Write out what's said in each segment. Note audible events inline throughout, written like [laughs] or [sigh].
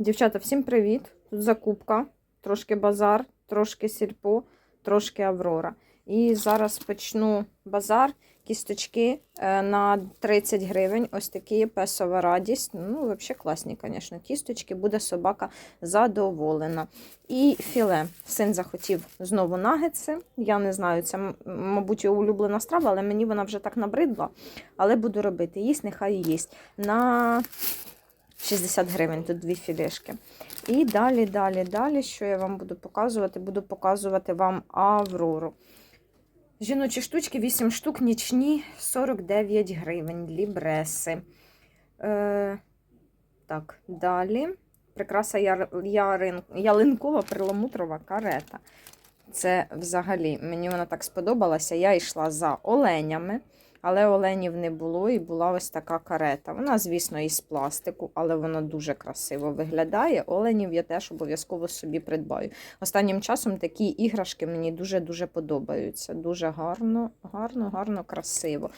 Дівчата, всім привіт! Тут закупка, трошки базар, трошки сільпо, трошки Аврора. І зараз почну базар, кісточки е, на 30 гривень. Ось такі песова радість. Ну, взагалі класні, звісно, кісточки, буде собака задоволена. І філе. Син захотів знову нагетси. Я не знаю, це, мабуть, його улюблена страва, але мені вона вже так набридла. Але буду робити. Їсть, нехай їсть. На 60 гривень тут дві філешки. І далі, далі, далі, що я вам буду показувати? Буду показувати вам Аврору. Жіночі штучки, 8 штук, нічні, 49 гривень, лібреси. Е, так, далі. Прикраса яр, ярин, ялинкова перламутрова карета. Це взагалі, мені вона так сподобалася. Я йшла за оленями, але оленів не було, і була ось така карета. Вона, звісно, із пластику, але вона дуже красиво виглядає. Оленів я теж обов'язково собі придбаю. Останнім часом такі іграшки мені дуже-дуже подобаються. Дуже гарно, гарно, гарно, красиво.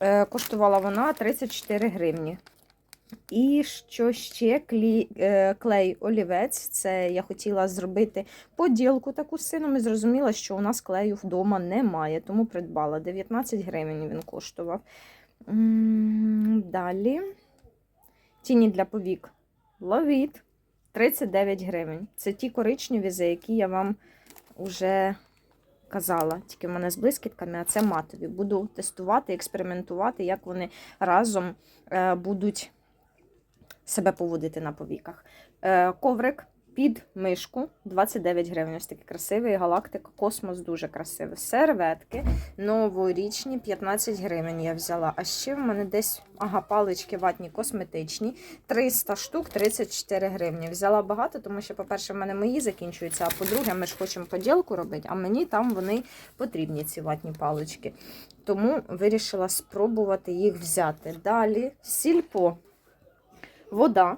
Е, коштувала вона 34 гривні. І що ще клей, е, клей олівець. Це я хотіла зробити поділку таку з сином і зрозуміла, що у нас клею вдома немає, тому придбала. 19 гривень він коштував. Далі. Тіні для повік. Ловіт. 39 гривень. Це ті коричневі, за які я вам вже казала. Тільки в мене з блискітками, а це матові. Буду тестувати, експериментувати, як вони разом е, будуть себе поводити на повіках. Е, коврик під мишку 29 гривень. Ось такий красивий галактика, космос дуже красивий. Серветки новорічні 15 гривень я взяла. А ще в мене десь ага, палички ватні косметичні. 300 штук 34 гривні. Взяла багато, тому що, по-перше, в мене мої закінчуються, а по-друге, ми ж хочемо поділку робити, а мені там вони потрібні, ці ватні палички. Тому вирішила спробувати їх взяти. Далі сільпо. Вода.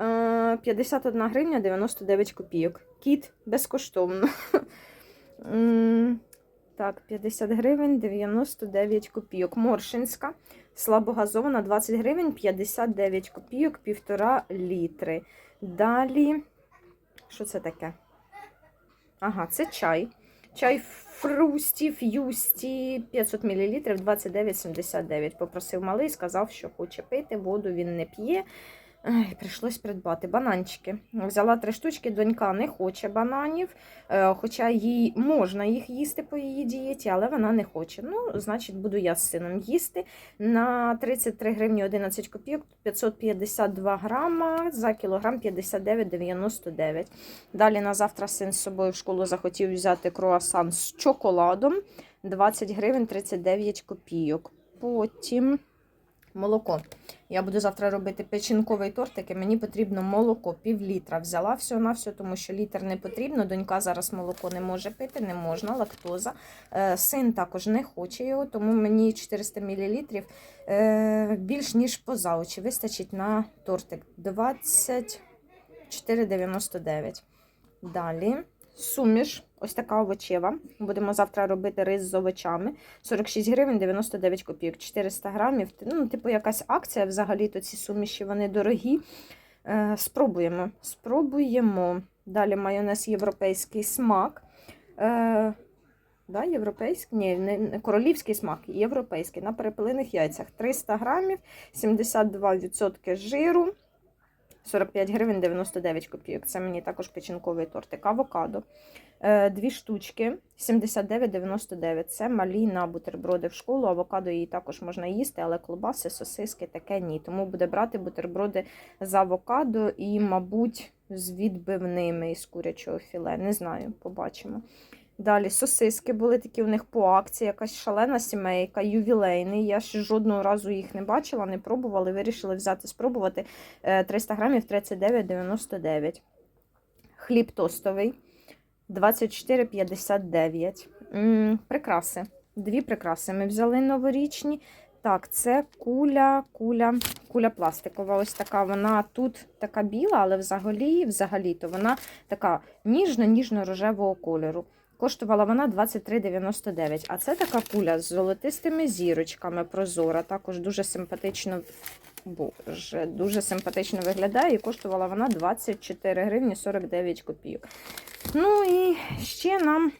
Е, 51 гривня 99 копійок. Кіт безкоштовно. [laughs] Так, 50 гривень 99 копійок. Моршинська. Слабогазована 20 гривень 59 копійок, півтора літри. Далі. Що це таке? Ага, це чай. Чай фрусті, ф'юсті 500 мл 29,79. Попросив малий, сказав, що хоче пити, воду він не п'є. Ай, прийшлось придбати бананчики. Взяла три штучки, донька не хоче бананів, е, хоча їй можна їх їсти по її дієті, але вона не хоче. Ну, значить, буду я з сином їсти. На 33 гривні 11 копійок, 552 грама, за кілограм 59,99. Далі на завтра син з собою в школу захотів взяти круасан з чоколадом 20 гривень 39 копійок. Потім молоко. Я буду завтра робити печінковий тортик, і мені потрібно молоко, пів літра. Взяла все на все, тому що літр не потрібно. Донька зараз молоко не може пити, не можна, лактоза. Е, Син також не хоче його, тому мені 400 мл е, більш ніж поза очі. Вистачить на тортик 24,99. Далі суміш, ось така овочева. Будемо завтра робити рис з овочами. 46 гривень 99 копійок, 400 грамів. Ну, типу, якась акція взагалі, то ці суміші вони дорогі. Е, спробуємо. Спробуємо. Далі майонез європейський смак. Е, да, європейський? Ні, не, королівський смак, європейський. На перепелиних яйцях 300 грамів, 72% жиру. 45 гривень 99 копійок. Це мені також печінковий тортик. Авокадо. Е, Дві штучки 79,99. Це малі на бутерброди в школу. Авокадо її також можна їсти, але колбаси, сосиски таке ні. Тому буде брати бутерброди з авокадо і, мабуть, з відбивними із курячого філе. Не знаю, побачимо. Далі сосиски були такі у них по акції, якась шалена сімейка, ювілейний. Я ще жодного разу їх не бачила, не пробувала. Вирішили взяти, спробувати. Е, 300 грамів 39,99. Хліб тостовий 24,59. Прикраси. Дві прикраси ми взяли новорічні. Так, це куля, куля, куля пластикова. Ось така вона тут така біла, але взагалі, взагалі-то вона така ніжно-ніжно-рожевого кольору. Коштувала вона 23,99. А це така куля з золотистими зірочками прозора. Також дуже симпатично. Боже, дуже симпатично виглядає і коштувала вона 24 гривні 49 копійок. Ну і ще нам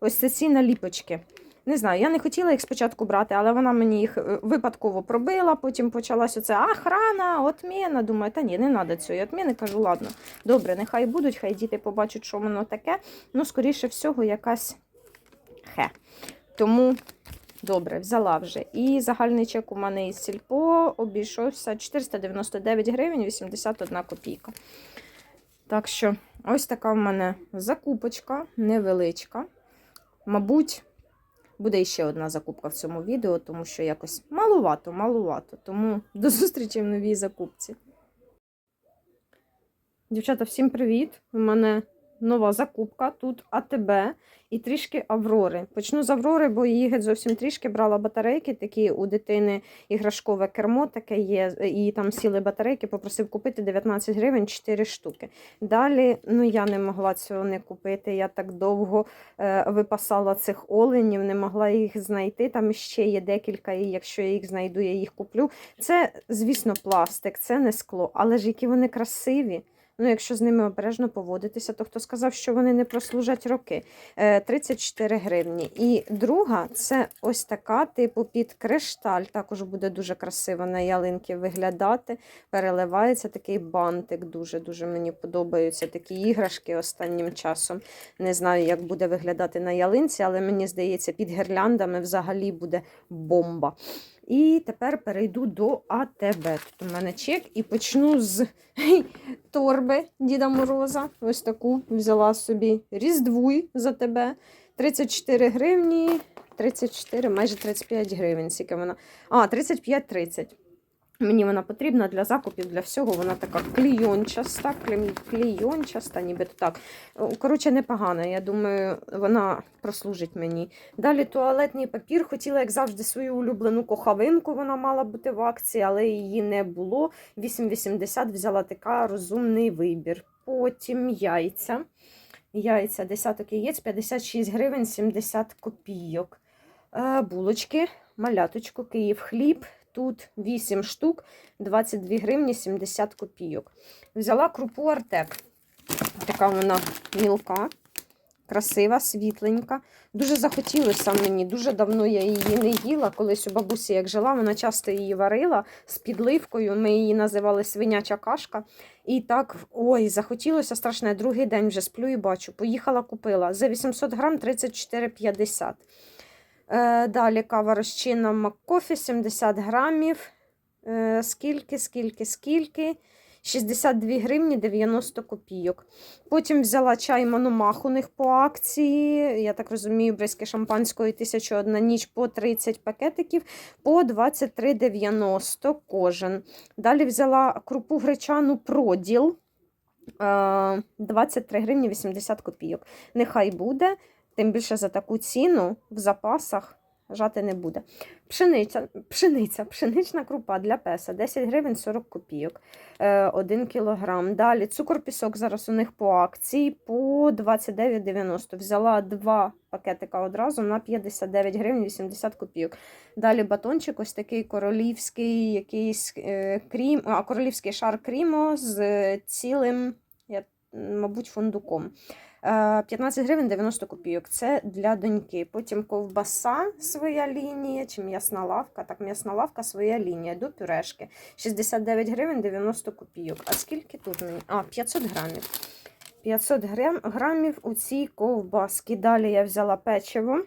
ось ці наліпочки. Не знаю, я не хотіла їх спочатку брати, але вона мені їх е, випадково пробила. Потім почалась оце охрана, отміна. Думаю, та ні, не треба цієї отміни. Кажу, ладно, добре, нехай будуть, хай діти побачать, що воно таке. Ну, скоріше всього, якась хе. Тому добре, взяла вже. І загальний чек у мене із сільпо обійшовся 499 гривень 81 копійка. Так що, ось така в мене закупочка невеличка. Мабуть, буде ще одна закупка в цьому відео, тому що якось малувато, малувато. Тому до зустрічі в новій закупці. Дівчата, всім привіт! У мене нова закупка. Тут АТБ і трішки Аврори. Почну з Аврори, бо її геть зовсім трішки брала батарейки. Такі у дитини іграшкове кермо таке є. І там сіли батарейки, попросив купити 19 гривень 4 штуки. Далі, ну я не могла цього не купити. Я так довго е, випасала цих оленів, не могла їх знайти. Там ще є декілька, і якщо я їх знайду, я їх куплю. Це, звісно, пластик, це не скло, але ж які вони красиві. Ну, якщо з ними обережно поводитися, то хто сказав, що вони не прослужать роки? Е, 34 гривні. І друга це ось така, типу під кришталь. Також буде дуже красиво на ялинки виглядати. Переливається такий бантик. Дуже-дуже мені подобаються такі іграшки останнім часом. Не знаю, як буде виглядати на ялинці, але мені здається, під гірляндами взагалі буде бомба. І тепер перейду до АТБ. Тут у мене чек і почну з торби Діда Мороза. Ось таку взяла собі різдвуй за тебе. 34 гривні, 34, майже 35 гривень. Скільки вона. А, 35-30. Мені вона потрібна для закупів, для всього. Вона така клійончаста, клійончаста, нібито так. Коротше, непогана. Я думаю, вона прослужить мені. Далі туалетний папір. Хотіла, як завжди, свою улюблену кохавинку. Вона мала бути в акції, але її не було. 8,80 взяла така розумний вибір. Потім яйця. Яйця, десяток яєць, 56 гривень 70 копійок. Е, булочки, маляточку, Київ хліб. Тут 8 штук, 22 гривні 70 копійок. Взяла крупу Артек. Така вона мілка, красива, світленька. Дуже захотілося мені. Дуже давно я її не їла. Колись у бабусі, як жила, вона часто її варила з підливкою. Ми її називали свиняча кашка. І так, ой, захотілося страшне. Другий день вже сплю і бачу. Поїхала, купила. За 800 грам 34,50. Е, Далі кава розчинна Маккофі 70 грамів. Е, Скільки, скільки, скільки? 62 гривні 90 копійок. Потім взяла чай Мономах у них по акції. Я так розумію, бризки шампанської 1001 ніч по 30 пакетиків по 23,90 кожен. Далі взяла крупу гречану проділ. е, 23 гривні 80 копійок. Нехай буде. Тим більше за таку ціну в запасах жати не буде. Пшениця, пшениця, пшенична крупа для песа 10 гривень 40 копійок, 1 кілограм. Далі цукор-пісок зараз у них по акції по 29,90. Взяла два пакетика одразу на 59 гривень 80 копійок. Далі батончик, ось такий королівський якийсь е, крім, а, королівський шар крімо з цілим, мабуть, фундуком. Е, 15 гривень 90 копійок. Це для доньки. Потім ковбаса своя лінія, чи м'ясна лавка. Так, м'ясна лавка своя лінія до пюрешки. 69 гривень 90 копійок. А скільки тут? А, 500 грамів. 500 грамів у цій ковбаски. Далі я взяла печиво.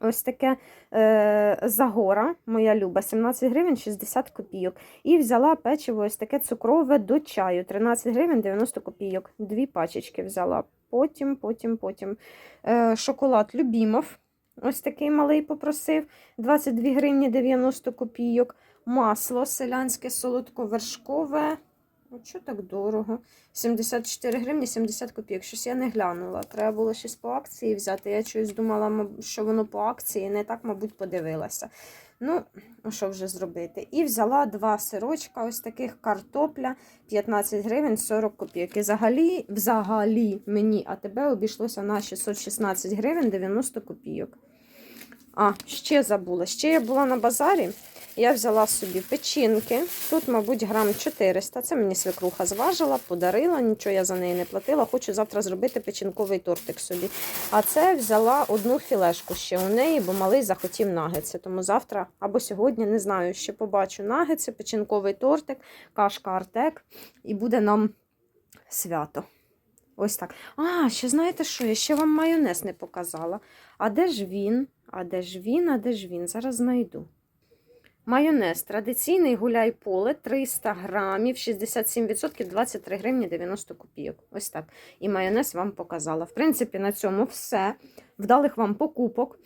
Ось таке е, Загора, моя люба, 17 гривень 60 копійок. І взяла печиво ось таке цукрове до чаю. 13 гривень 90 копійок. Дві пачечки взяла. Потім, потім, потім. Е, шоколад Любімов. Ось такий малий попросив. 22 гривні 90 копійок. Масло селянське солодковершкове. О, що так дорого? 74 гривні 70 копійок. Щось я не глянула. Треба було щось по акції взяти. Я щось думала, що воно по акції, не так, мабуть, подивилася. Ну, що вже зробити? І взяла два сирочка, ось таких картопля 15 гривень 40 копійок. І взагалі, взагалі мені АТБ обійшлося на 616 гривень 90 копійок. А, ще забула. Ще я була на базарі. Я взяла собі печінки. Тут, мабуть, грам 400. Це мені свекруха зважила, подарила, нічого я за неї не платила. Хочу завтра зробити печінковий тортик собі. А це взяла одну філешку ще у неї, бо малий захотів нагетси. Тому завтра або сьогодні, не знаю, ще побачу нагетси, печінковий тортик, кашка артек, і буде нам свято. Ось так. А, ще знаєте що? Я ще вам майонез не показала. А де ж він? А де ж він? А де ж він? Зараз знайду. Майонез традиційний гуляй поле 300 грамів, 67%, 23 гривні 90 копійок. Ось так. І майонез вам показала. В принципі, на цьому все. Вдалих вам покупок.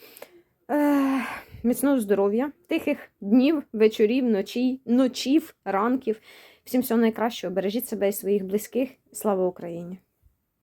Е, міцного здоров'я, тихих днів, вечорів, ночі, ночів, ранків. Всім всього найкращого. Бережіть себе і своїх близьких. Слава Україні!